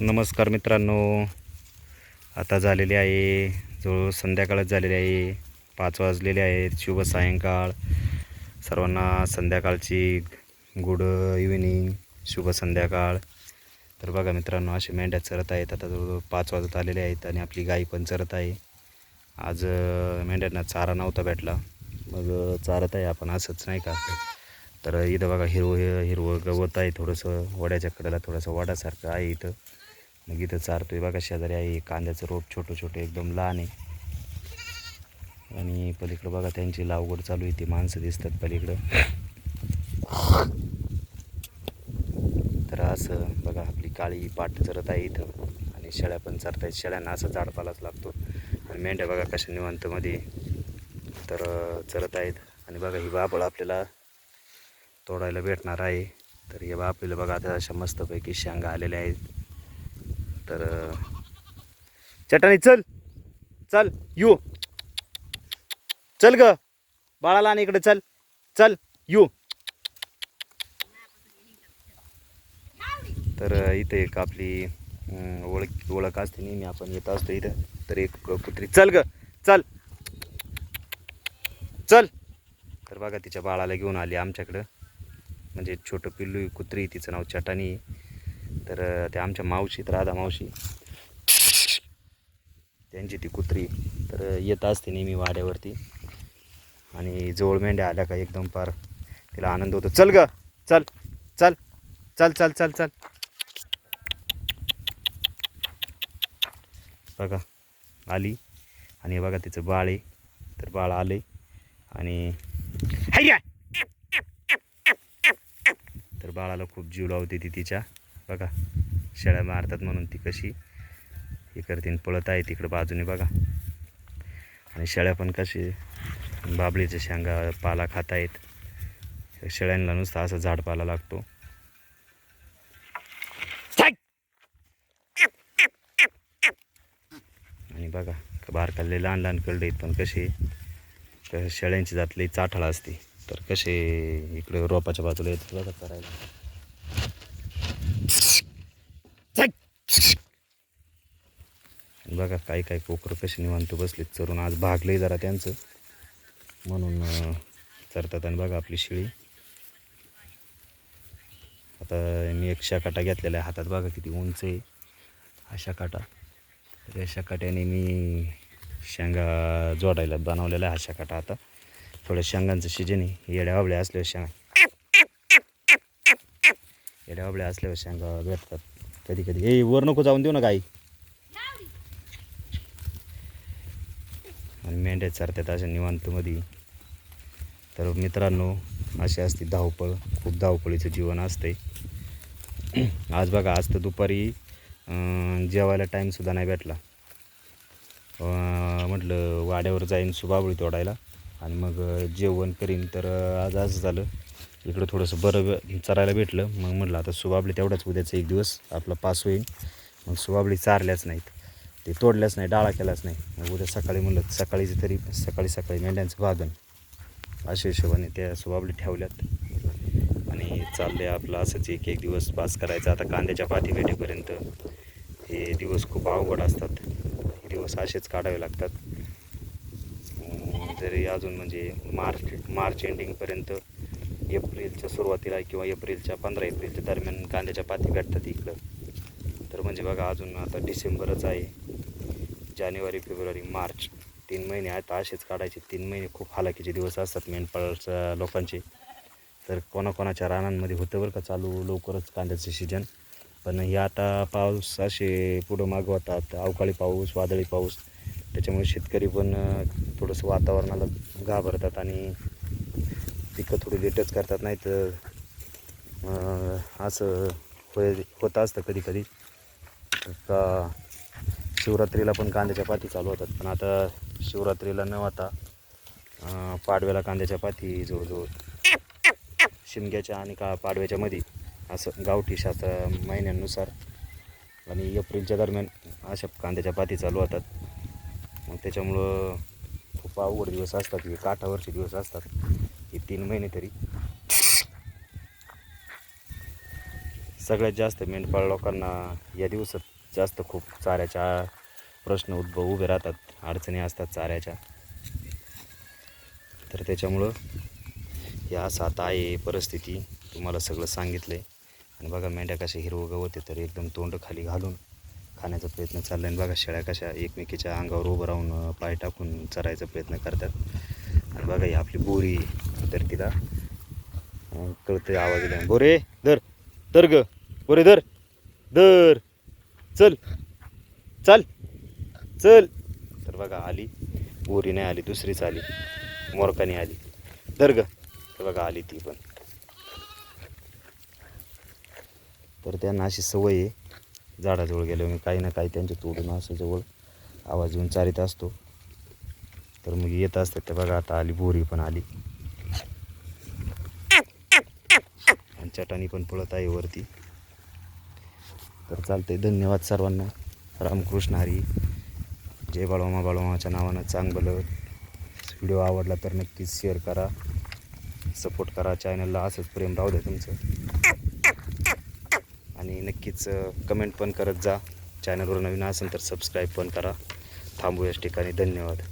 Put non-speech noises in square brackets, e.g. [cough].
नमस्कार मित्रांनो. आता झालेली आहे जवळ संध्याकाळच झालेली आहे. पाच वाजलेले आहेत शुभ सायंकाळ. सर्वांना संध्याकाळची गुड इव्हिनिंग शुभ संध्याकाळ. तर बघा मित्रांनो असे मेंढ्या चरत आहेत. आता जवळजवळ पाच वाजत आलेले आहेत आणि आपली गाई पण चरत आहे. आज मेंढ्यांना चारा नव्हता भेटला. मग चारत आहे आपण असंच नाही का? तर इथं बघा हिरवं हिरवं गवत आहे थोडंसं. वड्याच्या कडेला थोडंसं वाड्यासारखं आहे इथं. मग इथं चारतोय बघा शेजारी आहे कांद्याचं रोप छोटं छोटं एकदम लहान आहे. आणि पलीकडं बघा त्यांची लावगड चालू आहे ती माणसं दिसतात पलीकडं. तर असं बघा आपली काळी पाट चरत आहे इथं. आणि शेळ्या पण चरत आहेत शेळ्यांना असं झाडपालाच लागतो. आणि मेंढ्या बघा कशा निवांतमध्ये तर चरत आहेत. आणि बघा ही बापळ आपल्याला तोडायला भेटणार आहे. तर हे आपल्याला बघा आता अशा मस्तपैकी शेंगा आलेल्या आहेत. तर अं, चटाणी चल चल यू. चल ग. बाळाला आणि इकडे चल चल यू. तर इथे एक आपली ओळख ओळख असते नेहमी आपण येत असतो इथं. तर एक कुत्री चल ग चल. चल. तर बघा तिच्या बाळाला घेऊन आली आमच्याकडं. म्हणजे छोटं पिल्लू कुत्री तिचं नाव चटाणी आहे. तर त्या आमच्या मावशीत राधा मावशी त्यांची ती कुत्री तर येत असते नेहमी वाड्यावरती. आणि जवळ मेंढ्या आल्या का एकदम पार. तिला आनंद होतो. चल ग चल चल चल चल चल चल. बघा आली. आणि बघा तिचं बाळ आहे. तर बाळ आले आणि तर बाळाला खूप जीव लावते ती तिच्या. बघा शेळ्या मारतात म्हणून ती कशी हे करते पळत आहे तिकडं बाजूने बघा. आणि शेळ्या पण कशी बाबळीच्या शेंगा पाला खात आहेत शेळ्यांना नुसता असं झाडपाला लागतो. आणि बघा बारकाले लहान लहान कळले आहेत पण कसे शेळ्यांची जातली चाठाळ असते. तर कसे इकडे रोपाच्या बाजूला येतात बघा करायला आणि बघा काही काही कोकर कशी निवांत बसलेत. चरून आज भागले जरा त्यांचं. म्हणून चरतात आणि बघा आपली शिळी. आता मी एक शाकाटा घेतलेला आहे हातात. बघा किती उंच आहे हा शाकाटा. तर या शाकाट्याने मी शेंगा जोडायला बनवलेला आहे हा शाकाटा आता. थोड्या शेंगांचं शिजन आहे. येड्या आवळ्या असल्यावर शेंगा. येड्या आवळ्या असल्यावर शेंगा भेटतात. कधी कधी. हे वर नको जाऊन देऊ ना गाई. आणि मेंढ्या चरतात अशा निवांतमध्ये. तर मित्रांनो अशी असते धावपळ. खूप धावपळीचं जीवन असते [clears throat] आज बघा आज तर दुपारी जेवायला टाईमसुद्धा नाही भेटला. म्हटलं वाड्यावर जाईन सुबाबळी तोडायला. आणि मग जेवण करीन. तर आज असं झालं इकडं थोडंसं बरं चरायला भेटलं. मग म्हटलं आता सुबाबळी तेवढाच उद्याचा एक दिवस आपला पास होईल मग सुबाबळी चारल्याच नाहीत. ते तोडल्याच नाही डाळा केलाच नाही. उद्या सकाळी म्हणलं सकाळीच तरी सकाळी सकाळी मेंढ्यांचं भागन अशा हिशोबाने त्या सुबाबली ठेवल्यात. आणि चालले आपलं असंच एक एक दिवस पास करायचा. आता कांद्याच्या पाती भेटेपर्यंत हे दिवस खूप अवघड असतात. हे दिवस असेच काढावे लागतात. जरी अजून म्हणजे मार्च मार्च एंडिंगपर्यंत एप्रिलच्या सुरुवातीला किंवा एप्रिलच्या पंधरा एप्रिलच्या दरम्यान कांद्याच्या पाती भेटतात इकडं. तर म्हणजे बघा अजून आता डिसेंबरच आहे. जानेवारी फेब्रुवारी मार्च तीन महिने आता असेच काढायचे. तीन महिने खूप हालाकीचे दिवस असतात मेंढपाळच्या लोकांचे. तर कोणाकोणाच्या रानांमध्ये होतं बरं का चालू लवकरच कांद्याचं सीजन पण हे आता पाऊस असे पुढं मागं होतात. अवकाळी पाऊस वादळी पाऊस. त्याच्यामुळे शेतकरी पण थोडंसं वातावरणाला घाबरतात आणि पिकं थोडी लेटच करतात. नाही तर असं होय होत असतं कधी कधी का शिवरात्रीला पण कांद्याच्या पाती चालू होतात. पण आता शिवरात्रीला न आता पाडव्याला कांद्याच्या पाती जवळजवळ शिमग्याच्या आणि का पाडव्याच्या मध्ये असं गावठी शास्त्र महिन्यांनुसार आणि एप्रिलच्या दरम्यान अशा कांद्याच्या पाती चालू होतात. मग त्याच्यामुळं खूप अवघड दिवस असतात हे काठावरचे दिवस असतात हे तीन महिने तरी. सगळ्यात जास्त मेंढपाळ लोकांना या दिवसात जास्त खूप चाऱ्याच्या प्रश्न उद्भव उभे राहतात अडचणी असतात चाऱ्याच्या. तर त्याच्यामुळं या असा आता आहे परिस्थिती तुम्हाला सगळं सांगितलं आहे आणि बघा मेंढ्या कशा हिरवं गवत आहे तर एकदम तोंड खाली घालून खाण्याचा प्रयत्न चालला आणि बघा शेळ्या कशा एकमेकीच्या अंगावर उभं राहून पाय टाकून चरायचा प्रयत्न करतात. आणि बघा ही आपली बोरी तर तिला अं, आवाज दिला बोरे धर धर ग. बोरे धर धर. चल. चल. चल. तर बघा आली. बोरी नाही आली दुसरीच आली. मोरकाने आली. तर ग. तर बघा आली ती पण. तर त्यांना अशी सवय आहे. झाडाजवळ गेल्यावर मी काही ना काही त्यांच्या तोडून असं जवळ आवाज येऊन चारित असतो. तर मग येत असतात तर बघा आता आली बोरी पण आली. आणि चटाणी पण पळत आहे वरती. तर चालते धन्यवाद सर्वांना. रामकृष्ण हरी. जय बाळोमा बाळोमाच्या नावानं चांगलं व्हिडिओ आवडला तर नक्कीच शेअर करा. सपोर्ट करा. चॅनलला असंच प्रेम राहू द्या तुमचं. आणि नक्कीच कमेंट पण करत जा. चॅनलवर नवीन असेल तर सबस्क्राईब पण करा. थांबू याच ठिकाणी. धन्यवाद.